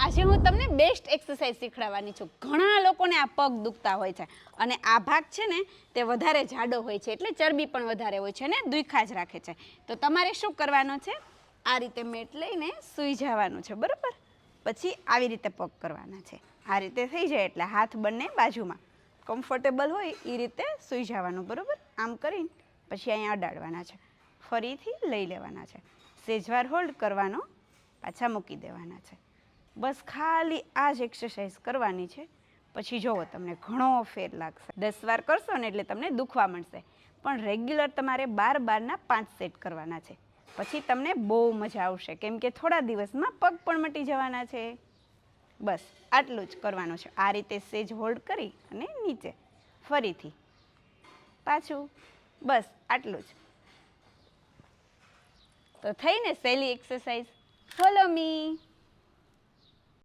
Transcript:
આજે હું તમને બેસ્ટ એક્સરસાઇઝ શીખડાવવાની છું. ઘણા લોકોને આ પગ દુખતા હોય છે અને આ ભાગ છે ને તે વધારે જાડો હોય છે એટલે ચરબી પણ વધારે હોય છે અને દુખા જ રાખે છે. તો તમારે શું કરવાનું છે? આ રીતે મેટ લઈને સૂઈ જવાનું છે, બરાબર? પછી આવી રીતે પગ કરવાના છે. આ રીતે થઈ જાય એટલે હાથ બંને બાજુમાં. કમ્ફર્ટેબલ હોય એ રીતે સૂઈ જવાનું, બરાબર? આમ કરીને પછી અહીંયા અડાડવાના છે. ફરીથી લઈ લેવાના છે. સેજવાર હોલ્ડ કરવાનો પાછા મૂકી દેવાના છે. બસ ખાલી આ જ એક્સરસાઇઝ કરવાની છે. પછી જુઓ તમને ઘણો ફેર લાગશે. દસ વાર કરશો ને એટલે તમને દુખવા મળશે પણ રેગ્યુલર તમારે બાર બારના પાંચ સેટ કરવાના છે. પછી તમને બહુ મજા આવશે. કેમ કે થોડા દિવસમાં પગ પણ મટી જવાના છે. બસ, આટલું જ કરવાનું છે. આ રીતે સેજ હોલ્ડ કરી અને નીચે ફરીથી પાછું. બસ, આટલું જ. તો થઈને સહેલી એક્સરસાઇઝ ફોલો મી